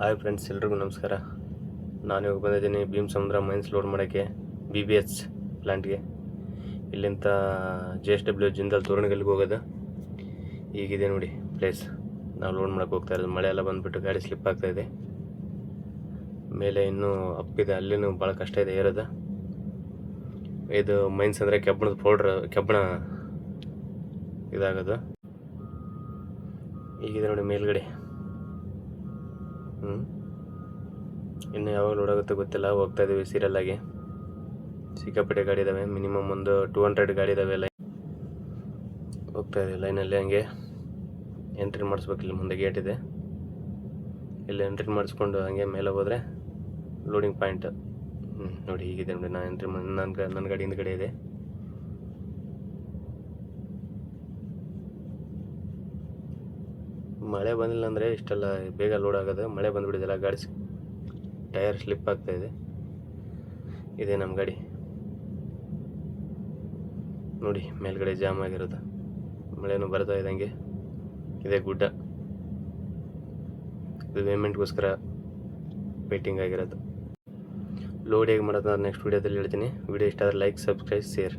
Hi friends ಎಲ್ರಿಗೂ ನಮಸ್ಕಾರ. ನಾನು ಇವಾಗ ಬಂದಿದ್ದೀನಿ ಭೀಮ್ ಸಮುದ್ರ ಮೈನ್ಸ್ ಲೋಡ್ ಮಾಡೋಕ್ಕೆ ಬಿ ಬಿ ಎಚ್ ಪ್ಲ್ಯಾಂಟ್ಗೆ ಇಲ್ಲಿಂದ ಜೆ ಎಸ್ ಡಬ್ಲ್ಯೂ ಜಿಂದಲ್ ತೋರಣಗಲ್ಲಿಗೆ ಹೋಗೋದು. ಈಗಿದೆ ನೋಡಿ ಪ್ಲೇಸ್ ನಾವು ಲೋಡ್ ಮಾಡೋಕೆ ಹೋಗ್ತಾ ಇರೋದು. ಮಳೆ ಎಲ್ಲ ಬಂದುಬಿಟ್ಟು ಗಾಡಿ ಸ್ಲಿಪ್ ಆಗ್ತಾ ಇದೆ. ಮೇಲೆ ಇನ್ನೂ ಅಪ್ಪಿದೆ ಅಲ್ಲಿನೂ ಭಾಳ ಕಷ್ಟ ಇದೆ ಏರೋದು. ಇದು ಮೈನ್ಸ್ ಅಂದರೆ ಕೆಬ್ಬಣದ ಪೌಡ್ರ್ ಕೆಬ್ಬಣ ಇದಾಗೋದು. ಈಗಿದೆ ನೋಡಿ ಮೇಲ್ಗಡೆ. ಹ್ಞೂ ಇನ್ನು ಯಾವಾಗ ನೋಡೋಗುತ್ತೆ ಗೊತ್ತಿಲ್ಲ, ಹೋಗ್ತಾ ಇದ್ದೀವಿ ಸೀರಿಯಲ್ಲಾಗಿ ಸಿಕ್ಕಾಪಟ್ಟೆ ಗಾಡಿ ಇದ್ದಾವೆ ಮಿನಿಮಮ್ ಒಂದು ಟೂ ಹಂಡ್ರೆಡ್ ಗಾಡಿ ಇದ್ದಾವೆ ಲೈನ್ ಹೋಗ್ತಾ ಇದ್ದೀವಿ ಲೈನಲ್ಲಿ ಹಂಗೆ. ಎಂಟ್ರಿ ಮಾಡಿಸ್ಬೇಕು, ಇಲ್ಲಿ ಮುಂದೆ ಗೇಟ್ ಇದೆ. ಇಲ್ಲಿ ಎಂಟ್ರಿ ಮಾಡಿಸ್ಕೊಂಡು ಹಂಗೆ ಮೇಲೆ ಹೋದರೆ ಲೋಡಿಂಗ್ ಪಾಯಿಂಟ್ ಹ್ಞೂ ನೋಡಿ ಹೀಗಿದೆ ನೋಡಿ, ನಾನು ಎಂಟ್ರಿ ನನ್ನ ನನ್ನ ಗಾಡಿ ಹಿಂದ್ಗಡೆ ಇದೆ. ಮಳೆ ಬಂದಿಲ್ಲ ಅಂದರೆ ಇಷ್ಟೆಲ್ಲ ಬೇಗ ಲೋಡ್ ಆಗೋದು, ಮಳೆ ಬಂದುಬಿಟ್ಟಿದೆಲ್ಲ ಗಾಡಿ ಟೈರ್ ಸ್ಲಿಪ್ ಆಗ್ತಾ ಇದೆ. ಇದೆ ನಮ್ಮ ಗಾಡಿ. ನೋಡಿ, ಮೇಲ್ಗಡೆ ಜಾಮ್ ಆಗಿರೋದು. ಮಳೆನೂ ಬರ್ತಾ ಇದ್ದಂಗೆ. ಇದೆ ಗುಡ್ಡ. ಇದು ಪೇಮೆಂಟ್ಗೋಸ್ಕರ ವೇಟಿಂಗ್ ಆಗಿರೋದು. ಲೋಡ್ ಹೇಗೆ ಮಾಡೋದು ನೆಕ್ಸ್ಟ್ ವೀಡಿಯೋದಲ್ಲಿ ಹೇಳ್ತೀನಿ. ವಿಡಿಯೋ ಇಷ್ಟ ಆದರೆ ಲೈಕ್ ಸಬ್ಸ್ಕ್ರೈಬ್ ಶೇರ್